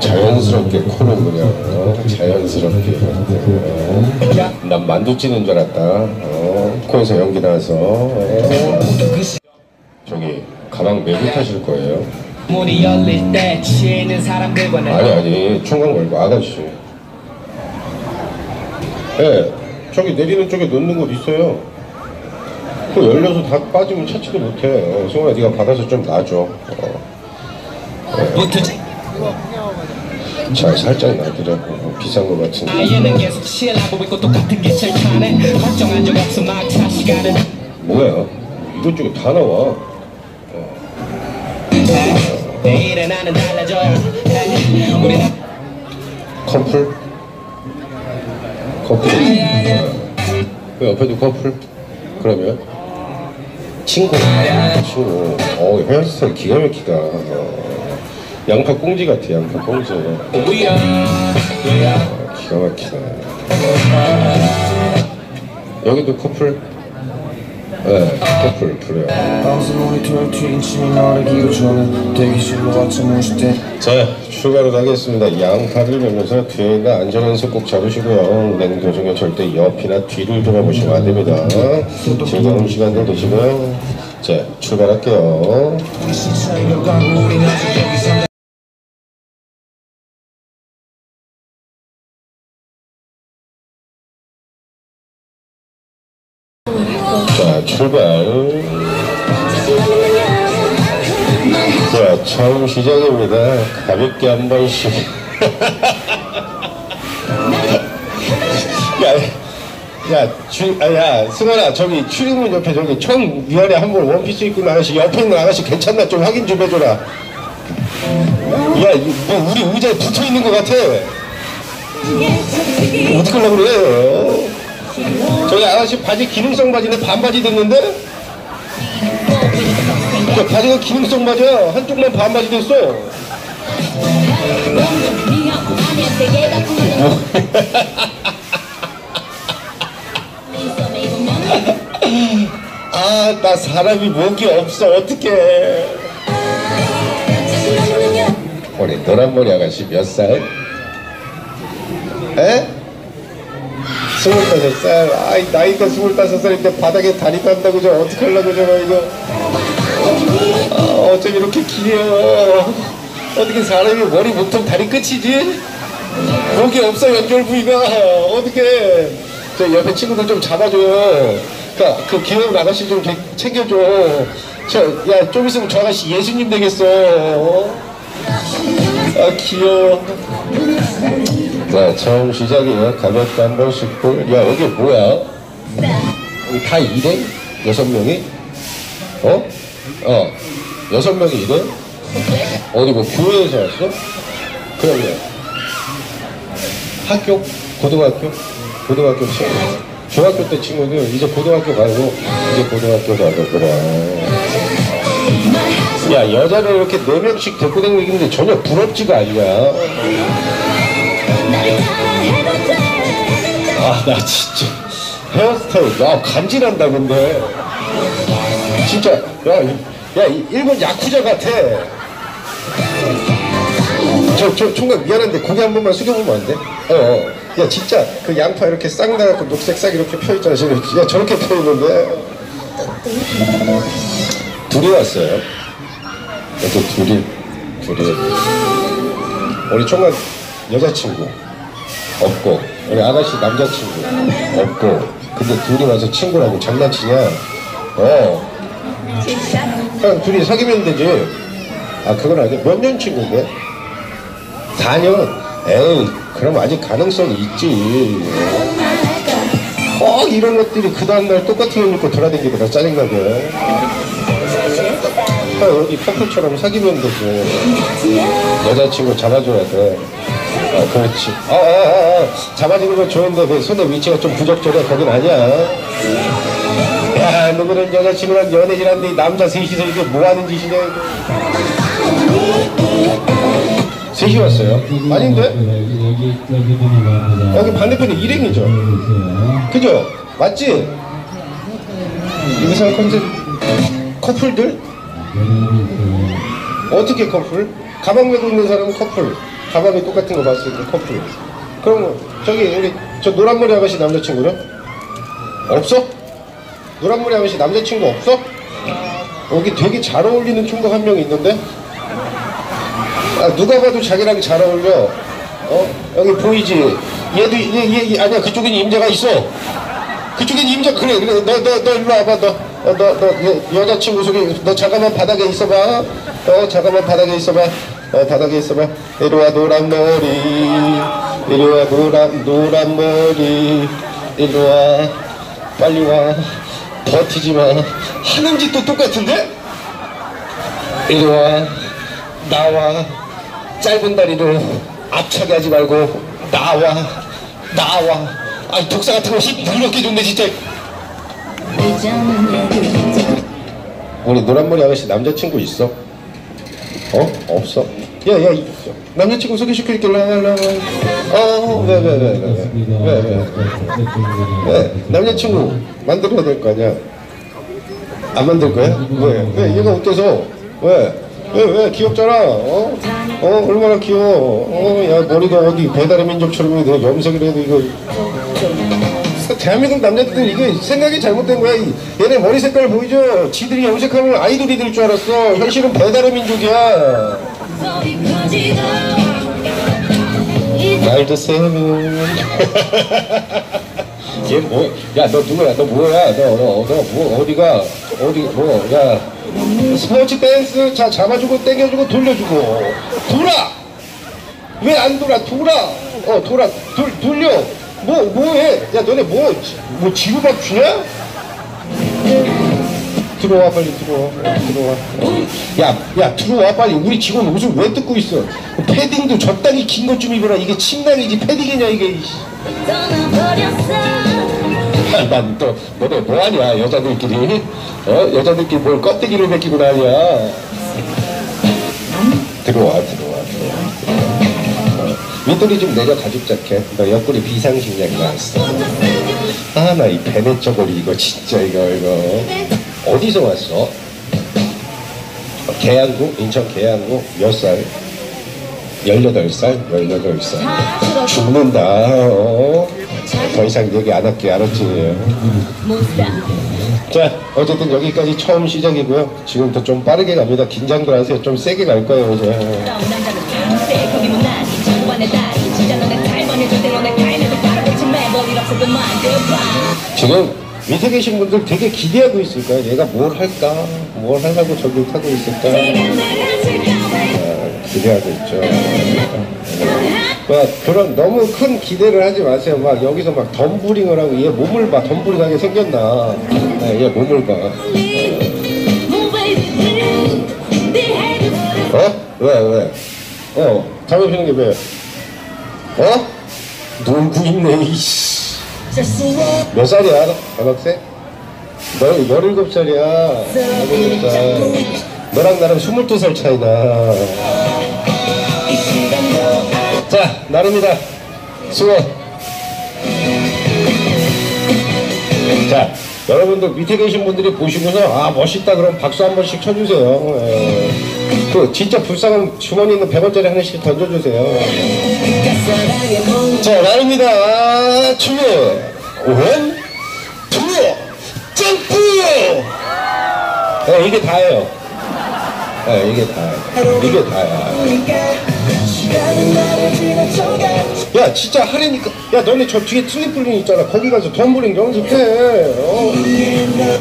자연스럽게 코는 그냥 어, 자연스럽게. 어, 난 만두 찌는 줄 알았다. 어, 코에서 연기 나서. 어. 저기 가방 메고 타실 거예요? 문이 열릴 때 취해 사람들과 내 아니 아니 총각 말고 아가씨. 예 저기 내리는 쪽에 놓는 곳 있어요. 그 열려서 다 빠지면 찾지도 못해. 어, 승훈아 네가 받아서 좀 놔줘. 어. 붙지? 잘 살짝 놔두라고 뭐 비싼 거 같은데. 뭐야? 이것저것 다 나와. 커플? 커플? 그 옆에도 커플? 그러면? 친구. 친구. 어 헤어스타일 기가 막히다. 어, 양파 꽁지 같아 양파 꽁지. 어, 우리야. 기가 막히다. 여기도 커플? 네 커플 그래요. 자 추가로 가겠습니다. 양파를 메면서 뒤에가 안전한서 꼭 잡으시고요. 냉도 중에 절대 옆이나 뒤를 돌아보시면 안 됩니다. 즐거운 시간들 되시고요. 자 출발할게요 자 출발 자 처음 시작입니다 가볍게 한 번씩 야, 야, 주, 아, 야, 승환아, 저기 출입문 옆에 저기 청 위아래 한 번 원피스 입고 있는 아가씨, 옆에 있는 아가씨 괜찮나? 좀 확인 좀 해줘라. 야, 뭐 우리 의자에 붙어 있는 것 같아. 어떡하려고 그래? 저기 아가씨 바지 기능성 바지인데 반바지 됐는데? 저 바지가 기능성 바지야. 한쪽만 반바지 됐어. 아, 나 사람이 목이 없어. 어떡해. 우리 노란머리 아가씨 몇 살? 에? 스물다섯 살. 아이, 나이가 스물다섯 살인데 바닥에 다리 딴다고 저 어떡하려고 저거 이거. 아, 어쩜 이렇게 길어. 어떻게 사람이 머리 보통 다리 끝이지? 목이 없어, 연결 부위가. 어떻게. 저 옆에 친구들 좀 잡아줘요. 그, 그 귀여운 아가씨 좀 개- 챙겨줘. 저, 야, 좀 있으면 저 아가씨 예수님 되겠어. 어? 아, 귀여워. 자, 처음 시작이에요. 가볍게 한 번씩 볼. 야, 여기 뭐야? 다 일해? 여섯 명이? 어? 어. 여섯 명이 일해? 어디 뭐 교회에서 왔어? 그러면 학교? 고등학교? 고등학교 친구. 중학교 때 친구들 이제 고등학교 가고 이제 고등학교 가고 그래. 야 여자를 이렇게 네 명씩 데리고 다니는데 전혀 부럽지가 않냐. 아나 진짜. 헤어스타일 야 간지난다 근데. 진짜 야, 이- 야 이- 일본 야쿠자 같아. 저, 저 총각 미안한데 고개 한 번만 숙여보면 안 돼? 어, 어. 야 진짜 그 양파 이렇게 싹 나갖고 녹색 싹 이렇게 펴있잖아 지금. 야 저렇게 펴있는데? 둘이 왔어요. 이렇게 둘이 둘이. 우리 총각 여자친구 없고 우리 아가씨 남자친구 없고 근데 둘이 와서 친구라고 장난치냐 어 그냥 둘이 사귀면 되지 아 그건 아니야 몇년 친구인데 4년? 에이, 그럼 아직 가능성이 있지. 꼭 이런 것들이 그 다음날 똑같은 옷 입고 돌아다니더라, 짜증나게. 아, 여기 커플처럼 사귀면 되지. 여자친구 잡아줘야 돼. 아, 그렇지. 아, 아, 아, 아. 잡아주는 건 좋은데 그 손의 위치가 좀 부적절해. 거긴 아니야. 야, 누구는 여자친구랑 연애질하는데 이 남자 셋이서 이게 뭐 하는 짓이냐. 셋이 왔어요? 아닌데? 여기 반대편이 일행이죠? 그죠? 맞지? 여기서 컨셉 커플들? 어떻게 커플? 가방 메고 있는 사람은 커플. 가방이 똑같은 거 봤을 때 커플. 그럼 저기 우리 저 노란머리 아가씨 남자친구는 없어? 노란머리 아가씨 남자친구 없어? 여기 되게 잘 어울리는 총각 한 명 있는데? 아, 누가 봐도 자기랑 잘 어울려. 어? 여기 보이지? 얘도, 얘, 얘, 얘 아니야, 그쪽엔 임자가 있어. 그쪽엔 임자, 그래, 그래. 너, 너, 너 일로 와봐, 너. 어, 너, 너, 여, 여자친구 소개, 너 잠깐만 바닥에 있어봐. 어, 잠깐만 바닥에 있어봐. 어, 바닥에 있어봐. 이리 와, 노란 머리. 이리 와, 노란, 노란 머리. 이리 와. 빨리 와. 버티지 마. 하는 짓도 똑같은데? 이리 와. 나와. 짧은 다리로 앞차게 하지 말고 나와. 나와. 아니 독사 같은 거힘 더럽게 좋네 진짜. 우리 노란머리 아가씨 남자친구 있어? 어? 없어? 야야 남자친구 소개시켜줄게 라라라 어왜 왜왜왜왜왜 남자친구 만들어야 될 거 아니야 안 만들 거야? 왜? 왜 얘가 어때서? 왜? 왜, 왜? 귀엽잖아. 어? 어, 얼마나 귀여워. 어, 야, 머리가 어디 배달의 민족처럼 내 염색이라도 이거. 대한민국 남자들 이거 생각이 잘못된 거야. 이- 얘네 머리 색깔 보이죠? 지들이 염색하면 아이돌이 될 줄 알았어. 현실은 배달의 민족이야. 말도 세면. 얘 뭐, 야, 너 누구야? 너 뭐야? 너, 너, 너, 뭐, 어디가, 어디, 뭐, 야. 스포츠 댄스, 자, 잡아주고, 땡겨주고, 돌려주고. 돌아! 왜 안 돌아? 돌아! 어, 돌아. 돌, 돌려! 뭐, 뭐 해? 야, 너네 뭐, 지- 뭐, 지구밥 주냐? 들어와, 빨리 들어와. 들어와. 야, 야, 들어와, 빨리. 우리 직원 옷을 왜 뜯고 있어? 패딩도 적당히 긴 것 좀 입어라. 이게 침낭이지, 패딩이냐, 이게. 난또 너네 뭐하냐 여자들끼리 어 여자들끼리 뭘 껍데기를 벗기고 난리야 들어와 들어와 윗돌이 좀 내려 가죽 자켓 너 옆구리 비상식량이 나왔어. 아 나 이 베네 저고리 이거 진짜 이거 이거. 어디서 왔어? 어, 계양구? 인천 계양구? 몇 살? 18살? 18살. 죽는다. 어? 더 이상 얘기 안 할게 알았지? 자 어쨌든 여기까지 처음 시작이고요. 지금부터 좀 빠르게 갑니다. 긴장들 하세요. 좀 세게 갈 거예요 이제 지금 밑에 계신 분들 되게 기대하고 있을 거예요? 내가 뭘 할까? 뭘 하려고 저기 타고 있을까? 아, 기대하고 있죠. 막 그런 너무 큰 기대를 하지 마세요. 막 여기서 막 덤블링을 하고 얘 몸을 봐. 덤블링하게 생겼나? 네, 얘 몸을 봐. 어? 왜 왜? 어 담배 피는 게 왜? 어? 놀고 있네 이씨 몇 살이야 대학생? 너 17살이야 17살 너랑 나랑 22살 차이나 자 나릅니다. 수원 자 여러분들 밑에 계신 분들이 보시고서 아 멋있다. 그럼 박수 한 번씩 쳐주세요. 예. 그 진짜 불쌍한 주머니 있는 100원짜리 하나씩 던져주세요. 자 나릅니다. 준비 원, 투, 점프! 네, 이게 다예요 네, 이게 다예요 이게 다야 야 진짜 하려니까 야 너네 저 뒤에 트리플링 있잖아 거기 가서 덤블링 연습해 어?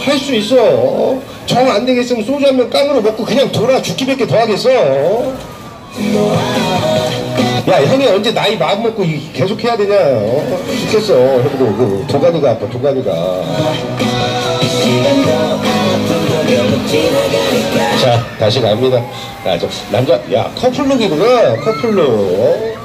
할수 있어 어? 정안 되겠으면 소주 한 병 깡으로 먹고 그냥 돌아 죽기밖에 더 하겠어 어? 야 형이 언제 나이 마음 먹고 이- 계속 해야 되냐 어? 죽겠어 형도 그 도가니가 아파 도가니가 자 다시 갑니다 야, 저, 남자 야 커플룩이구나 커플룩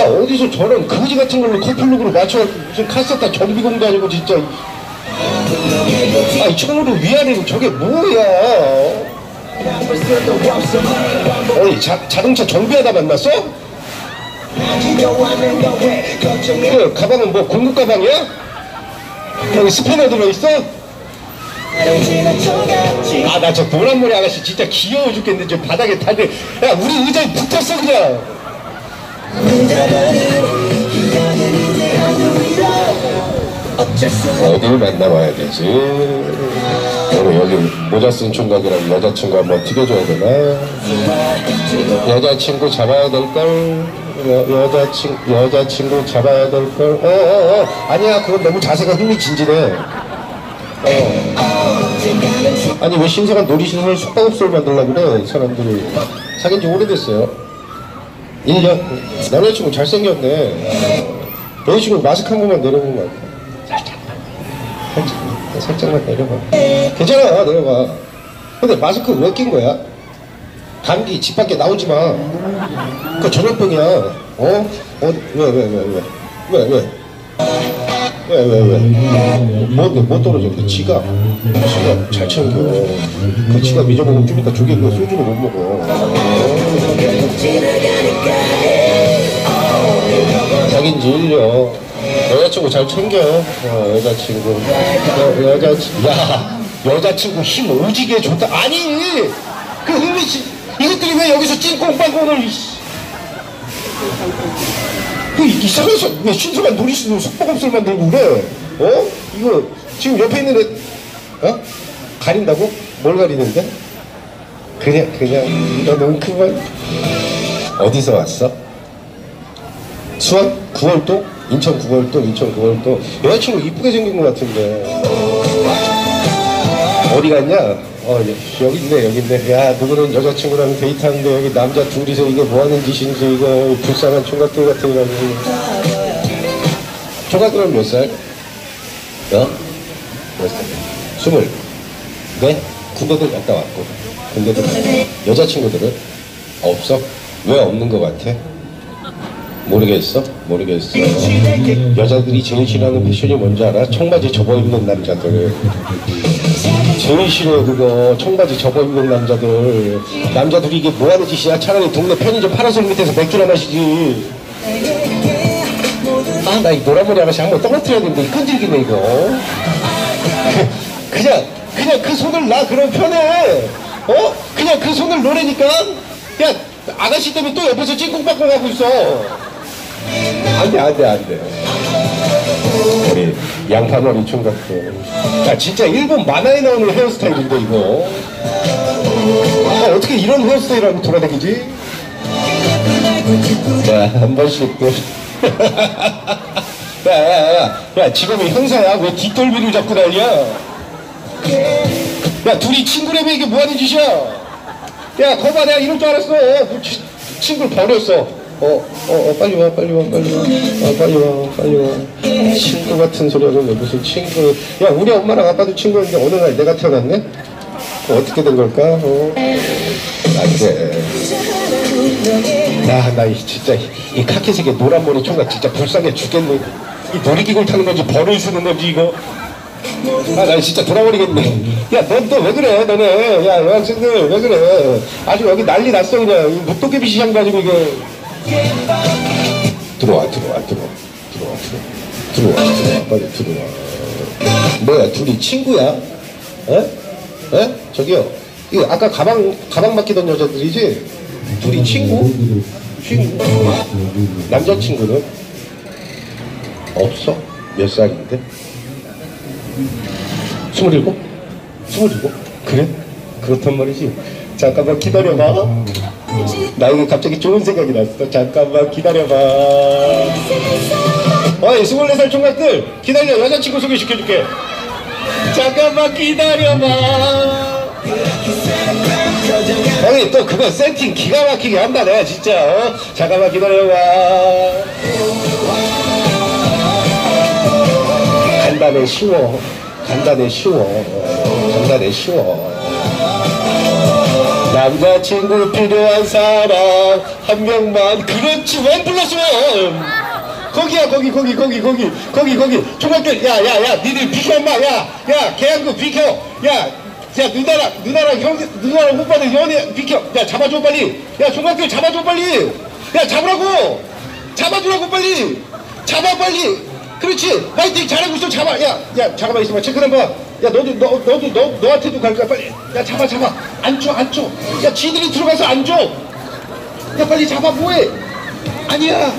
아, 어디서 저런 거지 같은 걸로 커플룩으로 맞춰 무슨 카세타 정비공도 아니고 진짜 아이 총으로 위아래로 저게 뭐야 어이 자, 자동차 정비하다 만났어? 그 가방은 뭐 공급 가방이야? 여기 스패너 들어있어? 아 나 저 노란머리 아가씨 진짜 귀여워 죽겠는데 저 바닥에 다리 야 우리 의자에 붙었어 그냥. 어딜 만나봐야 되지? 오늘 여기 모자 쓴 총각이랑 여자친구 한번 튀겨줘야 되나? 여자친구 잡아야 될걸? 여, 여자친, 여자친구 잡아야 될걸? 어어어. 아니야 그건 너무 자세가 흥미진진해 아니 왜 신선한 놀이시설 숙박업소를 만들려고 그래 사람들이. 사귄 지 오래됐어요. 1년. 남자친구 잘생겼네. 여자친구 마스크 한 번만 내려보면? 살짝만. 살짝만. 살짝만 내려봐. 괜찮아 내려봐. 근데 마스크 왜 낀 거야? 감기 집 밖에 나오지 마. 그거 전염병이야. 어? 어? 왜 왜 왜 왜? 왜 왜? 왜 왜 왜? 뭐, 뭐 떨어져? 그 지갑. 지갑 잘 챙겨. 그 지갑 잊어먹으면 좀 이따 조개 그 소주를 못 먹어. 지 1년. 여자친구 잘 챙겨. 어, 여자친구. 여, 여자친구. 야, 여자친구 힘 오지게 좋다. 아니! 그 흥미 씨, 이것들이 왜 여기서 찐꽁빵꽁을. 그 이상해서 왜 신선한 놀이시설 숙박업소를 만들고 그래? 어? 이거 지금 옆에 있는 애 어? 가린다고? 뭘 가리는데? 그냥 그냥 너는 그만 어디서 왔어? 수원? 구월도? 인천 구월도? 인천 구월도 여자친구 이쁘게 생긴 것 같은데 어디 갔냐? 어 여- 여기 있네 여기 있네 야 누구는 여자친구랑 데이트하는데 여기 남자 둘이서 이거 뭐하는 짓인지 이거 불쌍한 총각들 같은 거라고 총각들은 몇 살? 어? 몇 살? 스물 네? 군대도 갔다 왔고 왔고. 여자친구들은? 없어? 왜 없는 것 같아? 모르겠어? 모르겠어 여자들이 제일 싫어하는 패션이 뭔지 알아? 청바지 접어 입는 남자들 제일 싫어 그거 청바지 접어 입는 남자들. 남자들이 이게 뭐하는 짓이야? 차라리 동네 편의점 파라솔 밑에서 맥주나 마시지. 아 나 이 노란머리 아가씨 한번 떨어뜨려야 되는데 이 끈질기네 이거. 그- 그냥 그냥 그 손을 놔 그럼 편해 어? 그냥 그 손을 놓으니까. 야 아가씨 때문에 또 옆에서 찡꿍빠꿍 하고 있어. 안돼 안돼 안돼. 우리 양파머리 총각도 야 진짜 일본 만화에 나오는 헤어스타일인데 이거. 아, 어떻게 이런 헤어스타일 하고 돌아다니지? 자한 번씩 또. 야야야 야 지금이 형사야. 왜 뒷덜미를 잡고 난리야? 야 둘이 친구라며 이게 뭐하는 짓이야? 야 거봐 내가 이럴 줄 알았어. 그 치- 친구를 버렸어 어, 어, 어, 빨리 와, 빨리 와, 빨리 와. 아, 빨리 와, 빨리 와. 친구 같은 소리 거 무슨 친구. 야, 우리 엄마랑 아빠도 친구였는데 어느 날 내가 태어났네? 그 어떻게 된 걸까? 어. 안 돼. 야, 나 이, 진짜 이, 이 카키색의 노란 머리 총각 진짜 불쌍해 죽겠네. 이 놀이기구를 타는 건지 벌을 쓰는 건지 이거. 아, 나 진짜 돌아버리겠네. 야, 넌 또 왜 그래, 너네. 야, 여학생들, 왜 그래. 아주 여기 난리 났어, 그냥. 이 무토개비 시장 가지고, 이거. 들어와, 들어와, 들어와. 들어와, 들어와. 들어와, 들어와. 빨리 들어와. 뭐야, 둘이 친구야? 에? 에? 저기요. 이거 아까 가방, 가방 맡기던 여자들이지? 둘이 친구? 친구? 남자친구는? 없어? 몇 살인데? 스물일곱? 스물일곱? 그래? 그렇단 말이지. 잠깐만 기다려봐. 나에게 갑자기 좋은 생각이 났어. 잠깐만 기다려봐. 어이, 스물네 살 총각들 기다려. 여자친구 소개시켜줄게. 잠깐만 기다려봐. 형이 또 그거 세팅 기가 막히게 한다 내가 진짜 어? 잠깐만 기다려봐 간단해 쉬워 간단해 쉬워 간단해 쉬워 남자친구 필요한 사람 한 명만. 그렇지. 원 플러스 원 거기야 거기 거기 거기 거기 거기 거기. 총각들 야야야 니들 비켜 엄마. 야야 계양구 비켜. 야야 누나랑 누나랑 형 누나랑 오빠들 연애 비켜. 야 잡아줘 빨리. 야 총각들 잡아줘 빨리. 야 잡으라고. 잡아주라고 빨리. 잡아 빨리. 그렇지. 파이팅 잘하고 있어 잡아. 야야 잠깐만 있어봐. 체크 한번 야 너도 너 너도 너 너한테도 갈까 빨리. 야 잡아 잡아. 안줘 안줘. 야 지들이 들어가서 안줘. 야 빨리 잡아. 뭐해? 아니야.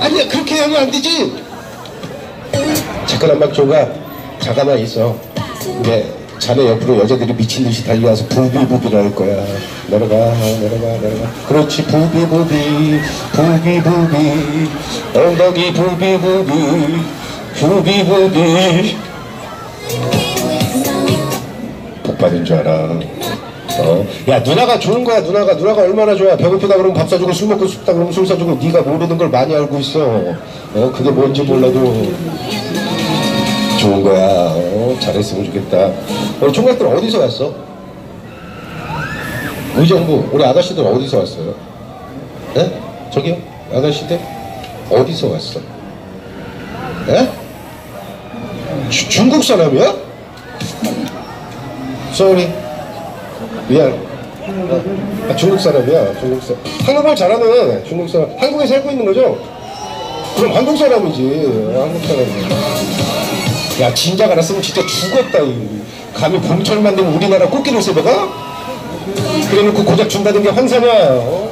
아니야. 그렇게 하면 안 되지. 잠깐 한박조가 잠깐만 있어. 근데 자네 옆으로 여자들이 미친 듯이 달려와서 부비부비를 할 거야. 내려가 내려가 내려가. 그렇지. 부비부비 부비부비. 엉덩이 부비부비. 부비부비 복 받은 줄 알아 어? 야 누나가 좋은 거야 누나가 누나가 얼마나 좋아 배고프다 그러면 밥 사주고 술 먹고 싶다 그러면 술 사주고 네가 모르는 걸 많이 알고 있어 어 그게 뭔지 몰라도 좋은 거야 어 잘했으면 좋겠다 우리 총각들 어디서 왔어? 의정부 우리 아가씨들 어디서 왔어요? 네? 저기요 아가씨들 어디서 왔어? 예? 주- 중국 사람이야? Sorry 미안 어, 아, 중국 사람이야 중국 사람 한국말 잘하네 중국 사람 한국에 살고 있는 거죠? 그럼 한국 사람이지 한국 사람이지 야 진작 알았으면 진짜 죽었다 이. 감히 봉철 만들면 우리나라 꽃길을 세배가? 그래 놓고 고작 준다는 게 환상이야 어?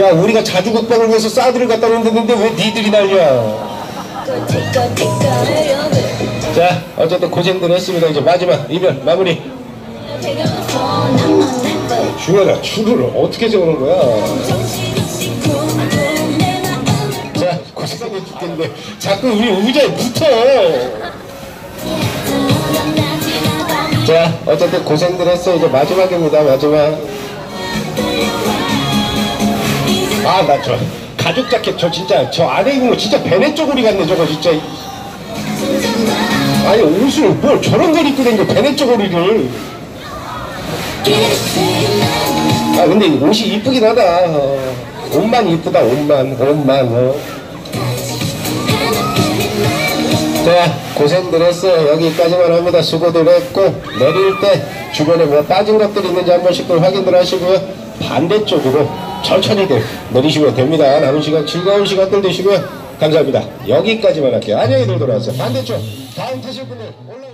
야 우리가 자주 국방을 위해서 사드를 갖다 놓는데 왜 니들이 난리야 자 어쨌든 고생들 했습니다. 이제 마지막 이별 마무리. 중요하다 줄을 어떻게 적는 거야? 자 고생해 죽겠는데. 자꾸 우리 의자에 붙어. 자 어쨌든 고생들 했어. 이제 마지막입니다 마지막. 아 나 저 가죽 자켓 저 진짜 저 안에 입은 거 진짜 베네 쪼고리 같네 저거 진짜 아니 옷을 뭘 저런 걸 입고 다니고 베네 쪼고리를. 아 근데 이 옷이 이쁘긴 하다. 어. 옷만 이쁘다 옷만 옷만 어. 자 고생들 했어요. 여기까지만 합니다. 수고들 했고 내릴 때 주변에 뭐 빠진 것들 있는지 한 번씩들 확인들 하시고요. 반대쪽으로 천천히들 내리시면 됩니다. 남은 시간 즐거운 시간들 되시고요 감사합니다. 여기까지만 할게요. 안녕히들 돌아왔어요. 반대쪽 다음 타실 분들 올라